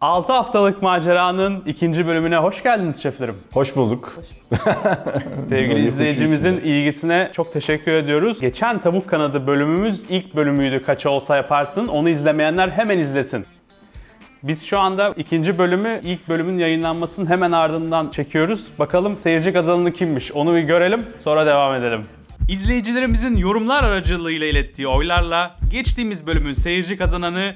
6 haftalık maceranın ikinci bölümüne hoş geldiniz şeflerim. Hoş bulduk. Sevgili izleyicimizin ilgisine çok teşekkür ediyoruz. Geçen tavuk kanadı bölümümüz ilk bölümüydü Kaça Olsa Yaparsın. Onu izlemeyenler hemen izlesin. Biz şu anda ikinci bölümü ilk bölümün yayınlanmasının hemen ardından çekiyoruz. Bakalım seyirci kazananı kimmiş onu bir görelim sonra devam edelim. İzleyicilerimizin yorumlar aracılığıyla ilettiği oylarla geçtiğimiz bölümün seyirci kazananı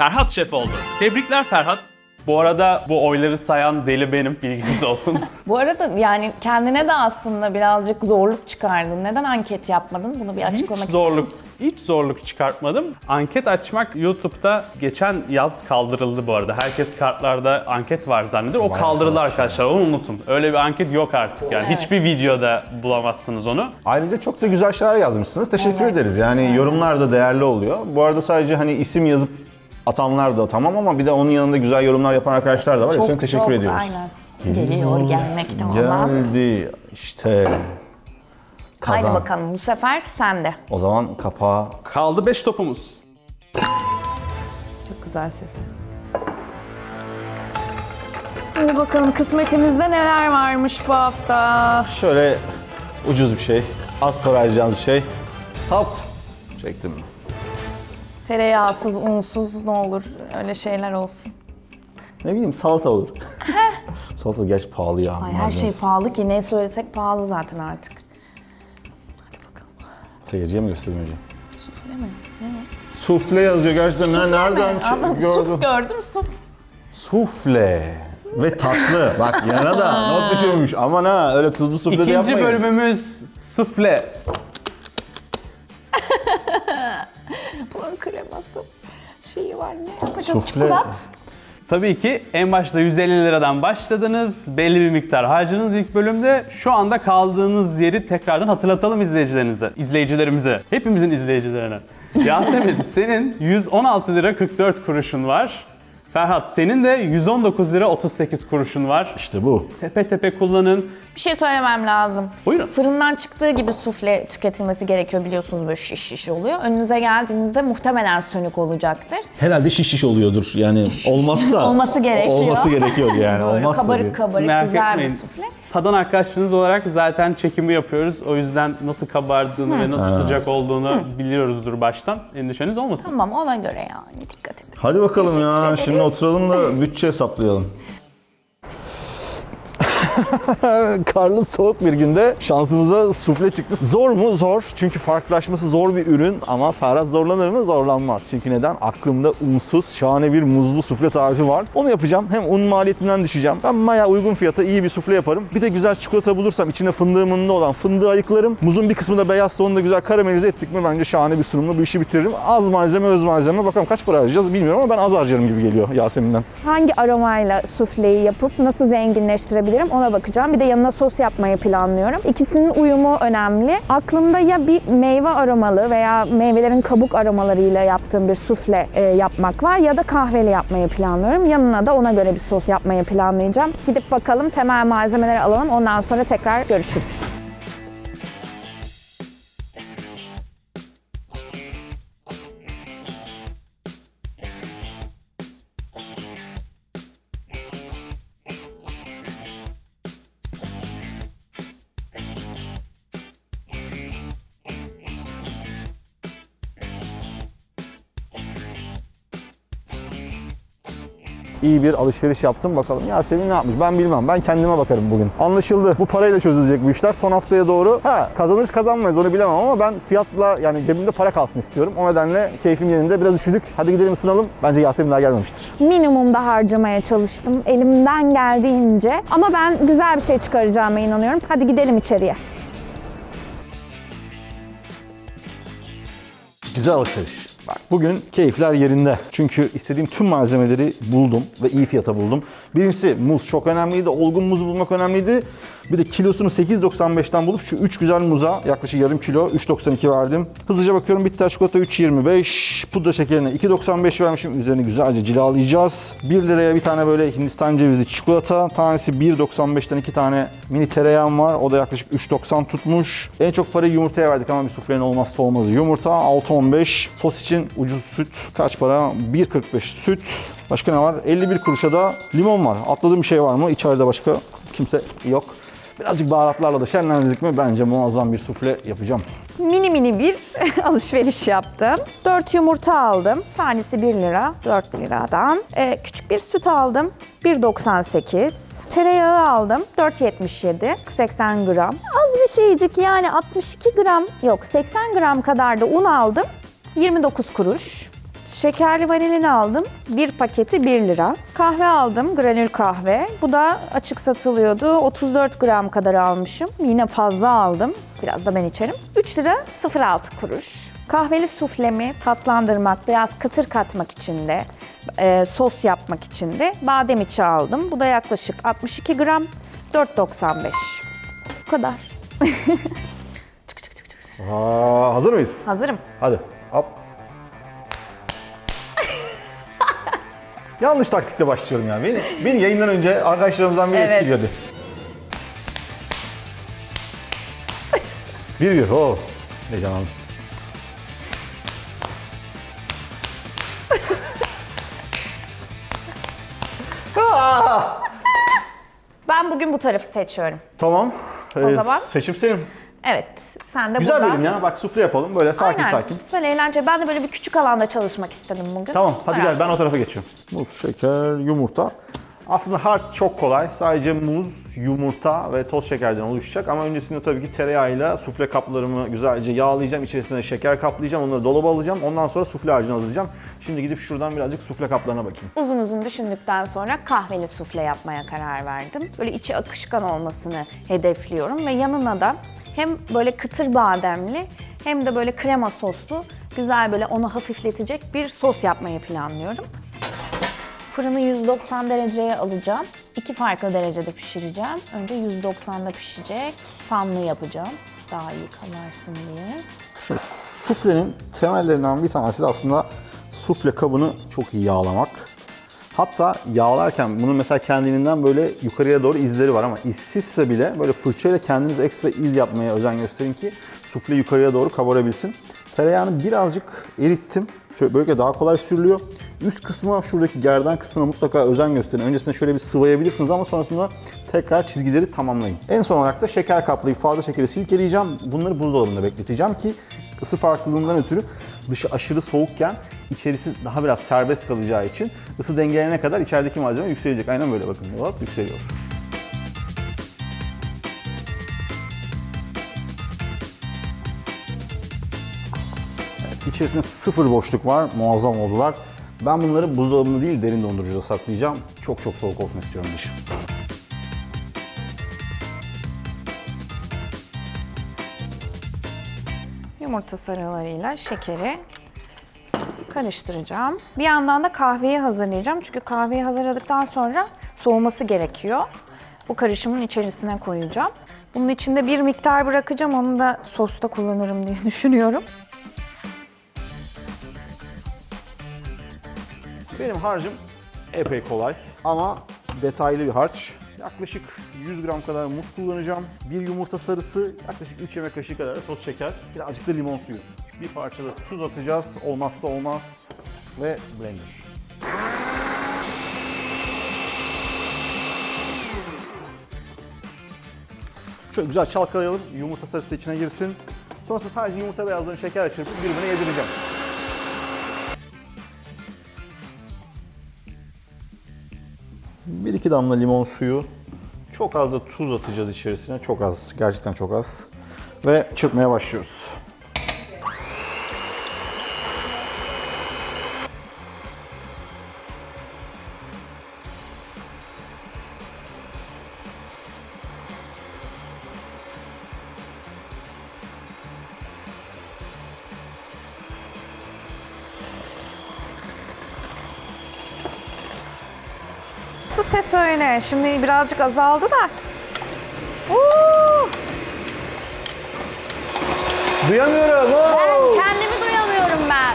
Ferhat Şef oldu. Tebrikler Ferhat. Bu arada bu oyları sayan deli benim bilginiz olsun. Bu arada yani kendine de aslında birazcık zorluk çıkardın. Neden anket yapmadın? Bunu bir açıklamak hiç zorluk ister misin? hiç zorluk çıkartmadım. Anket açmak YouTube'da geçen yaz kaldırıldı bu arada. Herkes kartlarda anket var zannediyor. O kaldırıldı arkadaşlar. Onu unutun. Öyle bir anket yok artık. Yani Evet. hiçbir videoda bulamazsınız onu. Ayrıca çok da güzel şeyler yazmışsınız. Teşekkür ederiz. Yani yorumlar da değerli oluyor. Bu arada sadece hani isim yazıp atanlar da tamam ama bir de onun yanında güzel yorumlar yapan arkadaşlar da var. Hepsine teşekkür çok, ediyoruz. Aynen. Geliyor gelmekte olan. Geldi işte. Haydi Kazan. bakalım bu sefer sende. O zaman kapağı Kaldı 5 topumuz. Çok güzel sesi. Hadi bakalım kısmetimizde neler varmış bu hafta. şöyle ucuz bir şey. Az para harcayacağımız bir şey. Hop. Çektim. Tereyağsız, unsuz ne olur öyle şeyler olsun. Ne bileyim salata olur. salata gerçi pahalı ya. Ay her şey malzemesi. pahalı ki ne söylesek pahalı zaten artık. Hadi bakalım. Seyirciye mi göstereyim önce? Sufle mi? Ne o? Sufle yazıyor gerçekten. Ne, nereden mi? çı- Anladım. gördüm? Suf gördüm suf. Sufle. Ve tatlı. Bak yana da not düşürmüş. Aman ha öyle tuzlu sufle de İkinci yapmayın. bölümümüz sufle. Yapacağız? Sufle. Çikolat. Tabii ki en başta 150 liradan başladınız. Belli bir miktar harcadınız ilk bölümde. Şu anda kaldığınız yeri tekrardan hatırlatalım izleyicilerinize, izleyicilerimize, hepimizin izleyicilerine. Yasemin senin 116 lira 44 kuruşun var. Ferhat senin de 119 lira 38 kuruşun var. İşte bu. Tepe tepe kullanın. Bir şey söylemem lazım. Buyurun. Fırından çıktığı gibi sufle tüketilmesi gerekiyor biliyorsunuz böyle şiş şiş oluyor. Önünüze geldiğinizde muhtemelen sönük olacaktır. Herhalde şiş şiş oluyordur. Yani olmazsa Olması gerekiyor. Olması gerekiyor yani. Olmazsa kabarık diye. kabarık Merak güzel etmeyin. bir sufle. Tadan arkadaşınız olarak zaten çekimi yapıyoruz. O yüzden nasıl kabardığını ve nasıl sıcak olduğunu biliyoruzdur baştan. Endişeniz olmasın. Tamam ona göre yani dikkat edin. Hadi bakalım ya. Teşekkür Şimdi ederiz. oturalım da bütçe hesaplayalım. Karlı soğuk bir günde şansımıza sufle çıktı. Zor mu? Zor. Çünkü farklılaşması zor bir ürün ama Ferhat zorlanır mı? Zorlanmaz. Çünkü neden? Aklımda unsuz şahane bir muzlu sufle tarifi var. Onu yapacağım. Hem un maliyetinden düşeceğim. Ben bayağı uygun fiyata iyi bir sufle yaparım. Bir de güzel çikolata bulursam içine fındığı mındığı olan fındığı ayıklarım. Muzun bir kısmı da beyazsa onu da güzel karamelize ettik mi bence şahane bir sunumla bu işi bitiririm. Az malzeme öz malzeme. Bakalım kaç para harcayacağız bilmiyorum ama ben az harcarım gibi geliyor Yasemin'den. hangi aromayla sufleyi yapıp nasıl zenginleştirebilirim ona bakacağım. Bir de yanına sos yapmayı planlıyorum. İkisinin uyumu önemli. Aklımda ya bir meyve aromalı veya meyvelerin kabuk aromalarıyla yaptığım bir sufle e, yapmak var ya da kahveli yapmayı planlıyorum. Yanına da ona göre bir sos yapmayı planlayacağım. Gidip bakalım temel malzemeleri alalım. Ondan sonra tekrar görüşürüz. İyi bir alışveriş yaptım. Bakalım Yasemin ne yapmış? Ben bilmem. Ben kendime bakarım bugün. Anlaşıldı. Bu parayla çözülecek bu işler. Son haftaya doğru ha kazanır kazanmayız onu bilemem ama ben fiyatla yani cebimde para kalsın istiyorum. O nedenle keyfim yerinde. Biraz üşüdük. Hadi gidelim ısınalım. Bence Yasemin daha gelmemiştir. minimumda harcamaya çalıştım elimden geldiğince ama ben güzel bir şey çıkaracağıma inanıyorum. Hadi gidelim içeriye. Güzel alışveriş. Bak bugün keyifler yerinde. Çünkü istediğim tüm malzemeleri buldum ve iyi fiyata buldum. Birincisi muz çok önemliydi. Olgun muzu bulmak önemliydi. Bir de kilosunu 8.95'ten bulup şu 3 güzel muza yaklaşık yarım kilo 3.92 verdim. Hızlıca bakıyorum bitter çikolata 3.25. Pudra şekerine 2.95 vermişim. Üzerini güzelce cilalayacağız. 1 liraya bir tane böyle Hindistan cevizli çikolata. Tanesi 1.95'ten 2 tane mini tereyağım var. O da yaklaşık 3.90 tutmuş. En çok parayı yumurtaya verdik ama bir suflenin olmazsa olmazı yumurta. 6.15. Sos için ucuz süt. Kaç para? 1.45 süt. Başka ne var? 51 kuruşa da limon var. Atladığım bir şey var mı? İçeride başka kimse yok. Birazcık baharatlarla da şenlendirdik mi bence muazzam bir sufle yapacağım. Mini mini bir alışveriş yaptım. 4 yumurta aldım. Tanesi 1 lira, 4 liradan. Ee, küçük bir süt aldım. 1.98. Tereyağı aldım. 4.77. 80 gram. Az bir şeycik yani 62 gram yok 80 gram kadar da un aldım. 29 kuruş. Şekerli vanilin aldım. Bir paketi 1 lira. Kahve aldım, granül kahve. Bu da açık satılıyordu. 34 gram kadar almışım. Yine fazla aldım. Biraz da ben içerim. 3 lira 06 kuruş. Kahveli suflemi tatlandırmak, biraz kıtır katmak için de, e, sos yapmak için de badem içi aldım. Bu da yaklaşık 62 gram, 4.95. Bu kadar. Aa, hazır mıyız? Hazırım. Hadi. Hop. Yanlış taktikle başlıyorum ya. Beni, beni yayından önce arkadaşlarımızdan biri Evet. etkiliyordu. Bir bir. Oh. Heyecanlandım. Ben bugün bu tarafı seçiyorum. Tamam. O zaman? Seçim senin. Evet, sen de Güzel burada. bölüm ya. Bak sufle yapalım. Böyle sakin Aynen. sakin. Güzel, eğlence. Ben de böyle bir küçük alanda çalışmak istedim bugün. Tamam hadi Beraber. gel ben o tarafa geçiyorum. Muz, şeker, yumurta. Aslında harç çok kolay. Sadece muz, yumurta ve toz şekerden oluşacak. Ama öncesinde tabii ki tereyağıyla sufle kaplarımı güzelce yağlayacağım. İçerisine şeker kaplayacağım. Onları dolaba alacağım. Ondan sonra sufle harcını hazırlayacağım. Şimdi gidip şuradan birazcık sufle kaplarına bakayım. Uzun uzun düşündükten sonra kahveli sufle yapmaya karar verdim. Böyle içi akışkan olmasını hedefliyorum ve yanına da hem böyle kıtır bademli hem de böyle krema soslu güzel böyle onu hafifletecek bir sos yapmayı planlıyorum. Fırını 190 dereceye alacağım. İki farklı derecede pişireceğim. Önce 190'da pişecek. Fanlı yapacağım. Daha iyi kalarsın diye. Şimdi suflenin temellerinden bir tanesi de aslında sufle kabını çok iyi yağlamak. Hatta yağlarken bunun mesela kendiliğinden böyle yukarıya doğru izleri var ama izsizse bile böyle fırçayla kendiniz ekstra iz yapmaya özen gösterin ki sufle yukarıya doğru kabarabilsin. Tereyağını birazcık erittim. Şöyle böylelikle daha kolay sürülüyor. Üst kısmı şuradaki gerdan kısmına mutlaka özen gösterin. Öncesinde şöyle bir sıvayabilirsiniz ama sonrasında tekrar çizgileri tamamlayın. En son olarak da şeker kaplayıp fazla şekeri silkeleyeceğim. Bunları buzdolabında bekleteceğim ki ısı farklılığından ötürü dışı aşırı soğukken içerisi daha biraz serbest kalacağı için ısı dengelene kadar içerideki malzeme yükselecek. Aynen böyle bakın. Hop yükseliyor. Evet, İçerisinde sıfır boşluk var. Muazzam oldular. Ben bunları buzdolabında değil derin dondurucuda saklayacağım. Çok çok soğuk olsun istiyorum dışı. Yumurta sarılarıyla şekeri karıştıracağım. Bir yandan da kahveyi hazırlayacağım. Çünkü kahveyi hazırladıktan sonra soğuması gerekiyor. Bu karışımın içerisine koyacağım. Bunun içinde bir miktar bırakacağım. Onu da sosta kullanırım diye düşünüyorum. Benim harcım epey kolay ama detaylı bir harç. Yaklaşık 100 gram kadar muz kullanacağım. Bir yumurta sarısı, yaklaşık 3 yemek kaşığı kadar da toz şeker. Birazcık da limon suyu. Bir parça da tuz atacağız. Olmazsa olmaz. Ve blender. Şöyle güzel çalkalayalım. Yumurta sarısı da içine girsin. Sonrasında sadece yumurta beyazlarını şeker çırpıp birbirine yedireceğim. Bir iki damla limon suyu. Çok az da tuz atacağız içerisine. Çok az. Gerçekten çok az. Ve çırpmaya başlıyoruz. Öyle? Şimdi birazcık azaldı da. Uuu! Duyamıyorum. Oo! Kendimi duyamıyorum ben.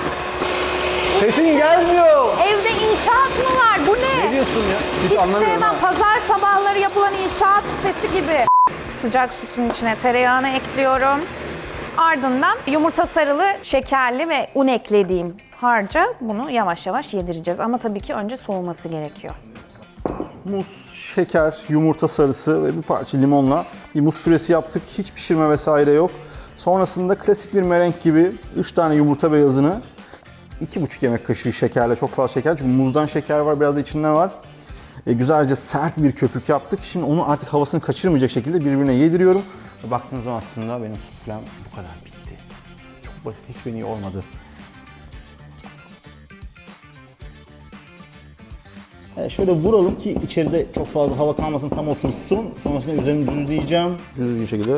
Sesin gelmiyor. Evde inşaat mı var? Bu ne? Ne diyorsun ya? Hiç, Hiç anlamıyorum. sevmem. ha. Pazar sabahları yapılan inşaat sesi gibi. Sıcak sütün içine tereyağını ekliyorum. Ardından yumurta sarılı, şekerli ve un eklediğim harca bunu yavaş yavaş yedireceğiz. Ama tabii ki önce soğuması gerekiyor. Muz, şeker, yumurta sarısı ve bir parça limonla bir muz püresi yaptık. Hiç pişirme vesaire yok. Sonrasında klasik bir merenk gibi 3 tane yumurta beyazını 2,5 yemek kaşığı şekerle çok fazla şeker çünkü muzdan şeker var biraz da içinde var. E, güzelce sert bir köpük yaptık. Şimdi onu artık havasını kaçırmayacak şekilde birbirine yediriyorum. Baktığınız zaman aslında benim suflem bu kadar bitti. Çok basit hiç beni yormadı. E, şöyle vuralım ki içeride çok fazla hava kalmasın tam otursun. Sonrasında üzerini düzleyeceğim. Düz bir şekilde.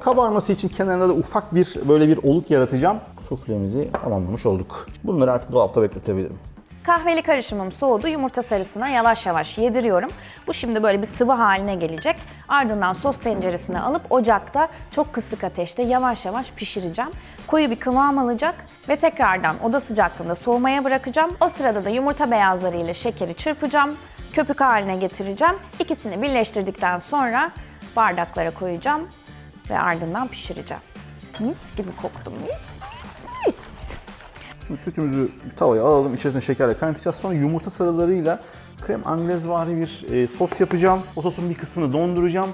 Kabarması için kenarında da ufak bir böyle bir oluk yaratacağım. Suflemizi tamamlamış olduk. Bunları artık dolapta bekletebilirim. Kahveli karışımım soğudu. Yumurta sarısına yavaş yavaş yediriyorum. Bu şimdi böyle bir sıvı haline gelecek. Ardından sos tenceresine alıp ocakta çok kısık ateşte yavaş yavaş pişireceğim. Koyu bir kıvam alacak ve tekrardan oda sıcaklığında soğumaya bırakacağım. O sırada da yumurta beyazları ile şekeri çırpacağım. Köpük haline getireceğim. İkisini birleştirdikten sonra bardaklara koyacağım ve ardından pişireceğim. Mis gibi koktu mis. Şimdi sütümüzü tavaya alalım. İçerisine şekerle kaynatacağız. Sonra yumurta sarılarıyla krem anglezvari bir e, sos yapacağım. O sosun bir kısmını donduracağım.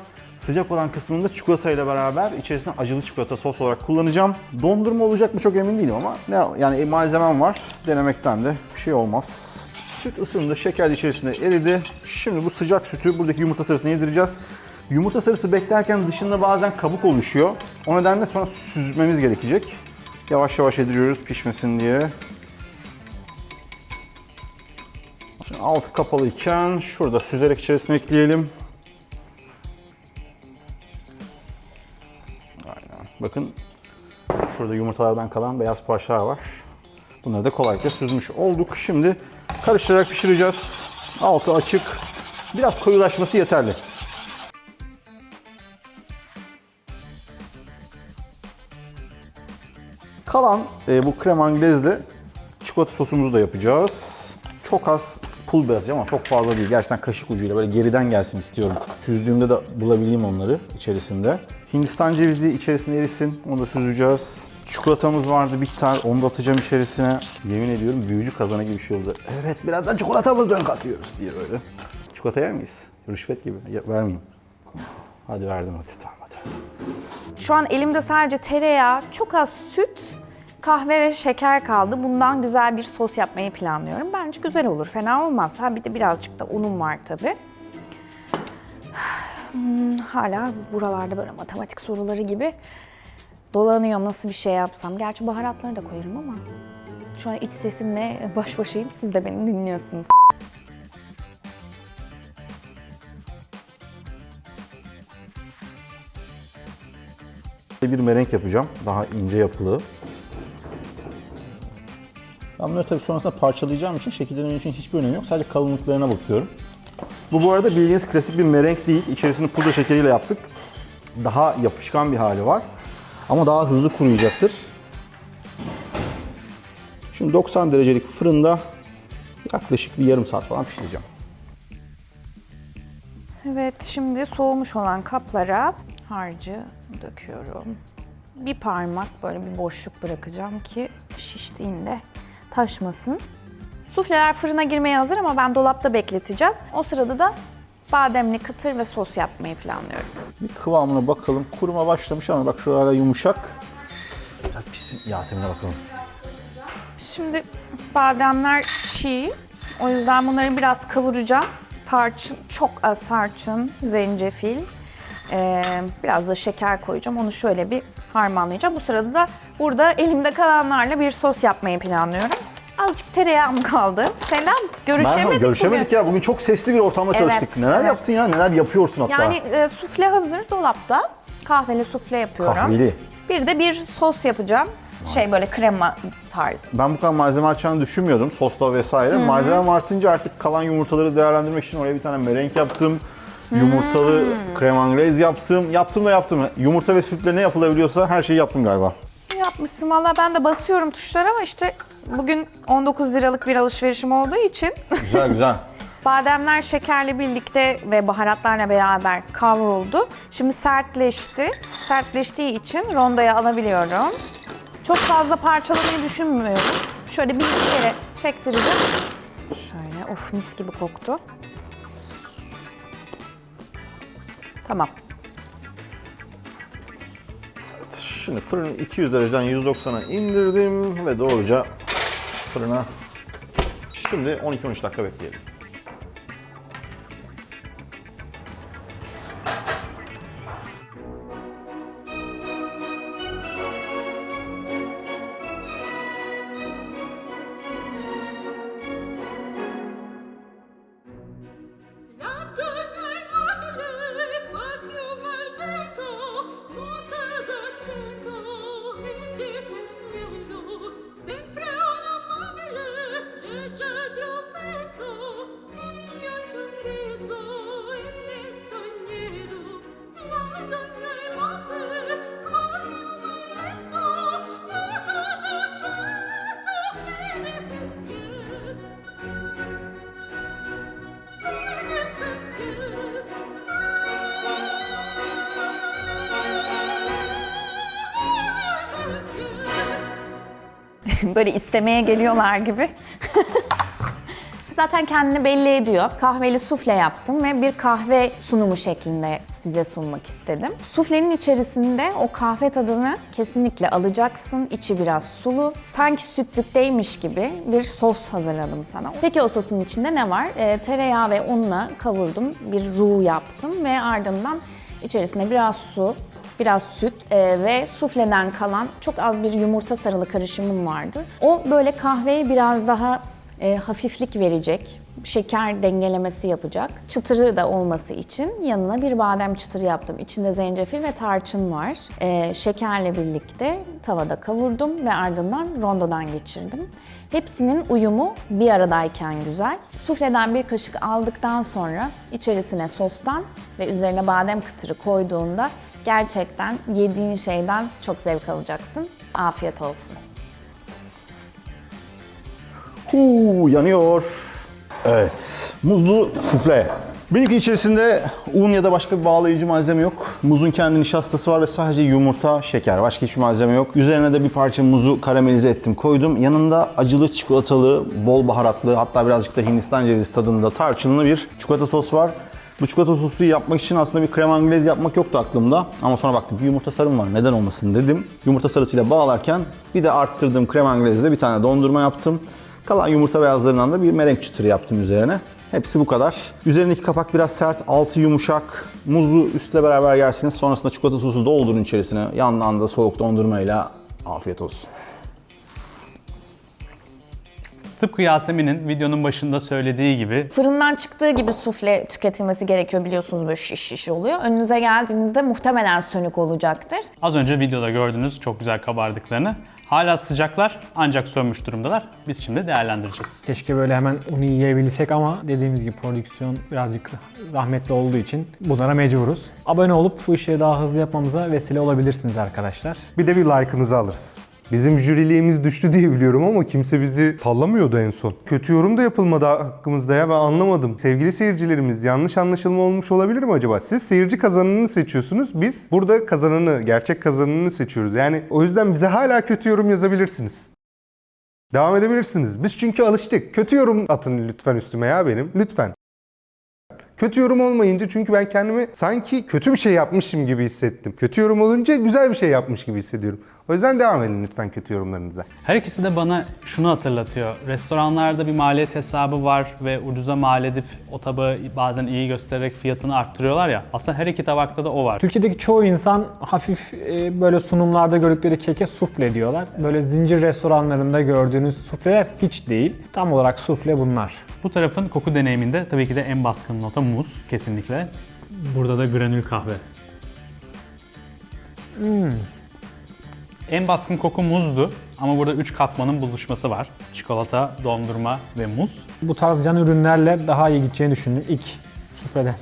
Sıcak olan kısmını da çikolatayla beraber içerisine acılı çikolata sos olarak kullanacağım. Dondurma olacak mı çok emin değilim ama ne yani e, malzemem var. Denemekten de bir şey olmaz. Süt ısındı, şeker de içerisinde eridi. Şimdi bu sıcak sütü buradaki yumurta sarısına yedireceğiz. Yumurta sarısı beklerken dışında bazen kabuk oluşuyor. O nedenle sonra süzmemiz gerekecek. Yavaş yavaş yediriyoruz pişmesin diye. Şimdi altı kapalıyken şurada süzerek içerisine ekleyelim. Aynen. Bakın şurada yumurtalardan kalan beyaz parçalar var. Bunları da kolaylıkla süzmüş olduk. Şimdi karıştırarak pişireceğiz. Altı açık. Biraz koyulaşması yeterli. Kalan e, bu krem anglezle çikolata sosumuzu da yapacağız. Çok az pul biber atacağım ama çok fazla değil. Gerçekten kaşık ucuyla böyle geriden gelsin istiyorum. Süzdüğümde de bulabileyim onları içerisinde. Hindistan cevizi içerisine erisin. Onu da süzeceğiz. Çikolatamız vardı bitter. Onu da atacağım içerisine. Yemin ediyorum büyücü kazanı gibi bir şey oldu. Evet birazdan çikolatamızdan katıyoruz diye böyle. Çikolata yer miyiz? Rüşvet gibi. Ya, vermeyeyim. Hadi verdim hadi tamam hadi. Şu an elimde sadece tereyağı, çok az süt, kahve ve şeker kaldı. Bundan güzel bir sos yapmayı planlıyorum. Bence güzel olur, fena olmaz. Ha bir de birazcık da unum var tabii. Hmm, hala buralarda böyle matematik soruları gibi dolanıyorum nasıl bir şey yapsam. Gerçi baharatları da koyarım ama şu an iç sesimle baş başayım. Siz de beni dinliyorsunuz. bir merenk yapacağım. Daha ince yapılı. Ben bunları tabii sonrasında parçalayacağım için şekillerinin için hiçbir önemi yok. Sadece kalınlıklarına bakıyorum. Bu bu arada bildiğiniz klasik bir merenk değil. İçerisini pudra şekeriyle yaptık. Daha yapışkan bir hali var. Ama daha hızlı kuruyacaktır. Şimdi 90 derecelik fırında yaklaşık bir yarım saat falan pişireceğim. Evet, şimdi soğumuş olan kaplara harcı döküyorum. Bir parmak böyle bir boşluk bırakacağım ki şiştiğinde taşmasın. Sufleler fırına girmeye hazır ama ben dolapta bekleteceğim. O sırada da bademli kıtır ve sos yapmayı planlıyorum. Bir kıvamına bakalım. Kuruma başlamış ama bak şurada yumuşak. Biraz pişsin. Yasemin'e bakalım. Şimdi bademler çiğ. O yüzden bunları biraz kavuracağım. Tarçın, çok az tarçın, zencefil, ee, biraz da şeker koyacağım. Onu şöyle bir harmanlayacağım. Bu sırada da burada elimde kalanlarla bir sos yapmayı planlıyorum. Azıcık tereyağım kaldı. Selam, görüşemedik, Merhaba, görüşemedik bugün. ya. Bugün çok sesli bir ortamda Evet, çalıştık. Neler evet. yaptın ya? Neler yapıyorsun hatta? Yani e, sufle hazır dolapta. Kahveli sufle yapıyorum. Kahveli. Bir de bir sos yapacağım. Şey böyle krema tarzı. Ben bu kadar malzeme artacağını düşünmüyordum. Sosla vesaire. Malzeme artınca artık kalan yumurtaları değerlendirmek için oraya bir tane merenk yaptım. Yumurtalı krem anglaise yaptım. Yaptım da yaptım. Yumurta ve sütle ne yapılabiliyorsa her şeyi yaptım galiba. Yapmışsın valla ben de basıyorum tuşlara ama işte bugün 19 liralık bir alışverişim olduğu için Güzel güzel. bademler şekerle birlikte ve baharatlarla beraber kavruldu. Şimdi sertleşti. Sertleştiği için rondoya alabiliyorum. Çok fazla parçalamayı düşünmüyorum. Şöyle bir iki kere çektireceğim. Şöyle of mis gibi koktu. Tamam. Şimdi fırını 200 dereceden 190'a indirdim ve doğruca fırına şimdi 12-13 dakika bekleyelim. Böyle istemeye geliyorlar gibi. Zaten kendini belli ediyor. Kahveli sufle yaptım ve bir kahve sunumu şeklinde size sunmak istedim. Suflenin içerisinde o kahve tadını kesinlikle alacaksın. İçi biraz sulu. Sanki sütlükteymiş gibi bir sos hazırladım sana. Peki o sosun içinde ne var? Ee, tereyağı ve unla kavurdum. Bir roux yaptım ve ardından içerisine biraz su, biraz süt e, ve sufleden kalan çok az bir yumurta sarılı karışımım vardı. O böyle kahveye biraz daha e, hafiflik verecek, şeker dengelemesi yapacak. Çıtırı da olması için yanına bir badem çıtırı yaptım. İçinde zencefil ve tarçın var. E, şekerle birlikte tavada kavurdum ve ardından rondodan geçirdim. Hepsinin uyumu bir aradayken güzel. Sufleden bir kaşık aldıktan sonra içerisine sostan ve üzerine badem kıtırı koyduğunda gerçekten yediğin şeyden çok zevk alacaksın. Afiyet olsun. Huu, yanıyor. Evet. Muzlu sufle. Benimki içerisinde un ya da başka bir bağlayıcı malzeme yok. Muzun kendi nişastası var ve sadece yumurta, şeker. Başka hiçbir malzeme yok. Üzerine de bir parça muzu karamelize ettim, koydum. Yanında acılı, çikolatalı, bol baharatlı, hatta birazcık da Hindistan cevizi tadında tarçınlı bir çikolata sos var. Bu çikolata sosu yapmak için aslında bir krem anglaise yapmak yoktu aklımda. Ama sonra baktım bir yumurta sarım var neden olmasın dedim. Yumurta sarısıyla bağlarken bir de arttırdığım krem anglaise bir tane dondurma yaptım. Kalan yumurta beyazlarından da bir merenk çıtırı yaptım üzerine. Hepsi bu kadar. Üzerindeki kapak biraz sert, altı yumuşak. Muzlu üstle beraber yersiniz. Sonrasında çikolata sosu doldurun içerisine. Yandan da soğuk dondurmayla afiyet olsun. Tıpkı Yasemin'in videonun başında söylediği gibi Fırından çıktığı gibi sufle tüketilmesi gerekiyor biliyorsunuz böyle şiş şiş oluyor. Önünüze geldiğinizde muhtemelen sönük olacaktır. az önce videoda gördüğünüz çok güzel kabardıklarını. Hala sıcaklar ancak sönmüş durumdalar. Biz şimdi değerlendireceğiz. Keşke böyle hemen onu yiyebilsek ama dediğimiz gibi prodüksiyon birazcık zahmetli olduğu için bunlara mecburuz. Abone olup bu işleri daha hızlı yapmamıza vesile olabilirsiniz arkadaşlar. Bir de bir like'ınızı alırız. Bizim jüriliğimiz düştü diye biliyorum ama kimse bizi sallamıyordu en son. Kötü yorum da yapılmadı hakkımızda ya ben anlamadım. Sevgili seyircilerimiz yanlış anlaşılma olmuş olabilir mi acaba? Siz seyirci kazananını seçiyorsunuz. Biz burada kazananı, gerçek kazananını seçiyoruz. Yani o yüzden bize hala kötü yorum yazabilirsiniz. Devam edebilirsiniz. Biz çünkü alıştık. Kötü yorum atın lütfen üstüme ya benim. Lütfen. Kötü yorum olmayınca çünkü ben kendimi sanki kötü bir şey yapmışım gibi hissettim. Kötü yorum olunca güzel bir şey yapmış gibi hissediyorum. O yüzden devam edin lütfen kötü yorumlarınıza. Her ikisi de bana şunu hatırlatıyor. Restoranlarda bir maliyet hesabı var ve ucuza mal edip o tabağı bazen iyi göstererek fiyatını arttırıyorlar ya. Aslında her iki tabakta da o var. Türkiye'deki çoğu insan hafif e, böyle sunumlarda gördükleri keke sufle diyorlar. Böyle zincir restoranlarında gördüğünüz sufleler hiç değil. Tam olarak sufle bunlar. Bu tarafın koku deneyiminde tabii ki de en baskın nota muz kesinlikle. Burada da granül kahve. En baskın koku muzdu ama burada 3 katmanın buluşması var. Çikolata, dondurma ve muz. Bu tarz yan ürünlerle daha iyi gideceğini düşündüm ilk sufleden.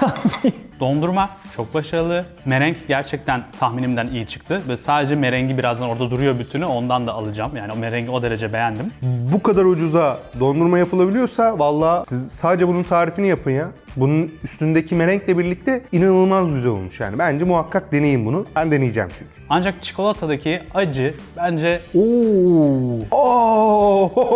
Dondurma çok başarılı. Merenk gerçekten tahminimden iyi çıktı. Ve sadece merengi birazdan orada duruyor bütünü. Ondan da alacağım. Yani o merengi o derece beğendim. Bu kadar ucuza dondurma yapılabiliyorsa valla siz sadece bunun tarifini yapın ya. Bunun üstündeki merenkle birlikte inanılmaz güzel olmuş yani. Bence muhakkak deneyin bunu. Ben deneyeceğim çünkü. Ancak çikolatadaki acı bence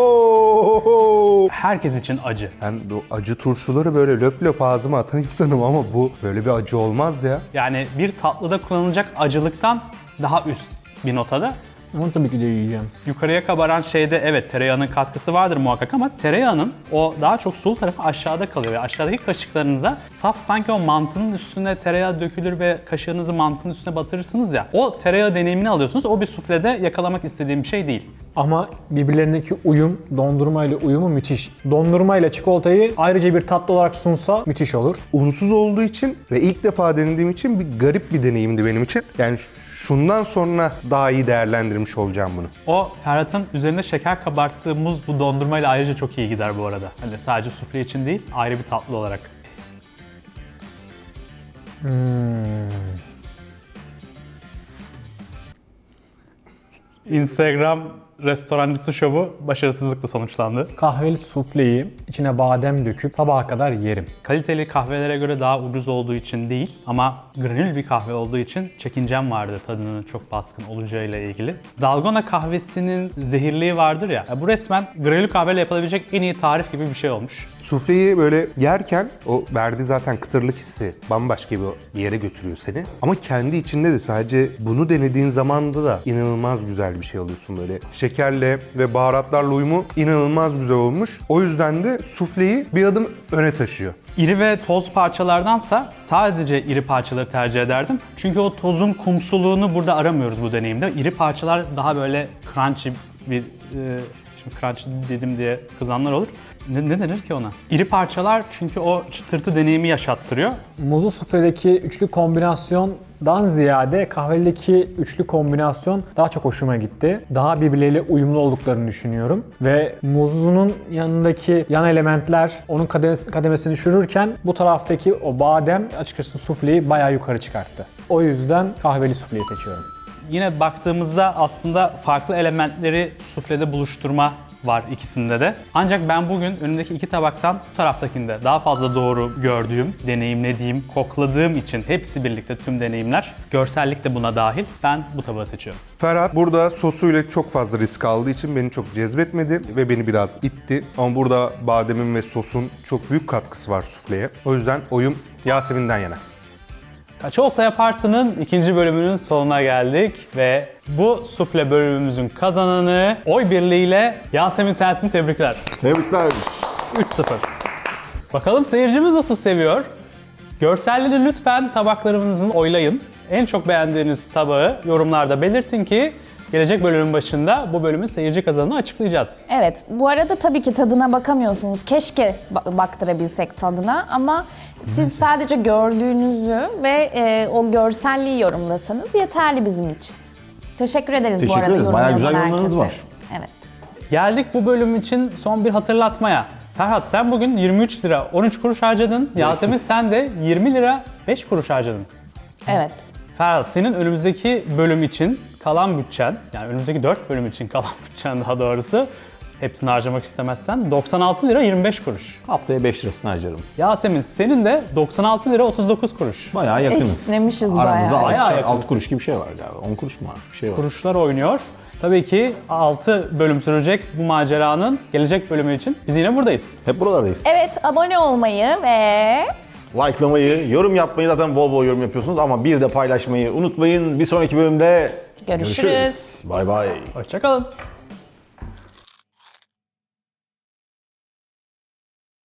Oo! herkes için acı. Ben bu acı turşuları böyle löp löp ağzıma atan insanım ama bu böyle bir acı olmaz ya. Yani bir tatlıda kullanılacak acılıktan daha üst bir notada. Onu tabii ki de yiyeceğim. Yukarıya kabaran şeyde evet tereyağının katkısı vardır muhakkak ama tereyağının o daha çok sulu tarafı aşağıda kalıyor. Ve aşağıdaki kaşıklarınıza saf sanki o mantının üstüne tereyağı dökülür ve kaşığınızı mantının üstüne batırırsınız ya. O tereyağı deneyimini alıyorsunuz. O bir suflede yakalamak istediğim bir şey değil. Ama birbirlerindeki uyum, dondurma ile uyumu müthiş. Dondurma ile çikolatayı ayrıca bir tatlı olarak sunsa müthiş olur. Unsuz olduğu için ve ilk defa denediğim için bir garip bir deneyimdi benim için. Yani şundan sonra daha iyi değerlendirmiş olacağım bunu. O Ferhat'ın üzerine şeker kabarttığı muz bu dondurmayla ayrıca çok iyi gider bu arada. Hani sadece sufle için değil ayrı bir tatlı olarak. Instagram restorancısı şovu başarısızlıkla sonuçlandı. Kahveli sufleyi içine badem döküp sabaha kadar yerim. Kaliteli kahvelere göre daha ucuz olduğu için değil ama granül bir kahve olduğu için çekincem vardı tadının çok baskın olacağıyla ilgili. Dalgona kahvesinin zehirliği vardır ya, bu resmen granül kahveyle yapılabilecek en iyi tarif gibi bir şey olmuş. Sufleyi böyle yerken o verdiği zaten kıtırlık hissi bambaşka bir yere götürüyor seni. Ama kendi içinde de sadece bunu denediğin zamanda da inanılmaz güzel bir şey alıyorsun böyle. Şekerle ve baharatlarla uyumu inanılmaz güzel olmuş. O yüzden de sufleyi bir adım öne taşıyor. İri ve toz parçalardansa sadece iri parçaları tercih ederdim. Çünkü o tozun kumsuluğunu burada aramıyoruz bu deneyimde. İri parçalar daha böyle crunchy bir... e, şimdi crunchy dedim diye kızanlar olur. Ne, ne denir ki ona? İri parçalar çünkü o çıtırtı deneyimi yaşattırıyor. Muzlu sufledeki üçlü kombinasyondan ziyade kahvedeki üçlü kombinasyon daha çok hoşuma gitti. Daha birbirleriyle uyumlu olduklarını düşünüyorum. Ve muzlunun yanındaki yan elementler onun kademesini, kademesini düşürürken bu taraftaki o badem açıkçası sufleyi bayağı yukarı çıkarttı. O yüzden kahveli sufleyi seçiyorum. Yine baktığımızda aslında farklı elementleri suflede buluşturma var ikisinde de. Ancak ben bugün önümdeki iki tabaktan bu taraftakinde daha fazla doğru gördüğüm, deneyimlediğim, kokladığım için hepsi birlikte tüm deneyimler, görsellik de buna dahil. Ben bu tabağı seçiyorum. Ferhat burada sosuyla çok fazla risk aldığı için beni çok cezbetmedi ve beni biraz itti. Ama burada bademin ve sosun çok büyük katkısı var sufleye. O yüzden oyum Yasemin'den yana. Kaç olsa yaparsının ikinci bölümünün sonuna geldik ve bu sufle bölümümüzün kazananı oy birliğiyle Yasemin Sensin tebrikler. Tebrikler. 3-0. Bakalım seyircimiz nasıl seviyor? Görselleri lütfen tabaklarınızın oylayın. En çok beğendiğiniz tabağı yorumlarda belirtin ki gelecek bölümün başında bu bölümün seyirci kazanını açıklayacağız. Evet, bu arada tabii ki tadına bakamıyorsunuz. Keşke ba- baktırabilsek tadına ama siz sadece gördüğünüzü ve e, o görselliği yorumlasanız yeterli bizim için. Teşekkür ederiz bu Teşekkür arada ederiz. yorum Bayağı yazan güzel yorumlarınız herkese. var. Evet. Geldik bu bölüm için son bir hatırlatmaya. Ferhat sen bugün 23 lira 13 kuruş harcadın. Yasemin sen de 20 lira 5 kuruş harcadın. Evet. Ferhat senin önümüzdeki bölüm için kalan bütçen, yani önümüzdeki 4 bölüm için kalan bütçen daha doğrusu, hepsini harcamak istemezsen 96 lira 25 kuruş. Haftaya 5 lirasını harcarım. Yasemin senin de 96 lira 39 kuruş. Bayağı yakınız. Eşitlemişiz Aramızda bayağı. Bayağı 6, yakınız. kuruş gibi bir şey var galiba. 10 kuruş mu var? Bir şey var. Kuruşlar oynuyor. Tabii ki 6 bölüm sürecek bu maceranın gelecek bölümü için biz yine buradayız. Hep buralardayız. Evet, abone olmayı ve Likelamayı, yorum yapmayı zaten bol bol yorum yapıyorsunuz ama bir de paylaşmayı unutmayın. Bir sonraki bölümde Görüşürüz. Bay bay. Hoşçakalın.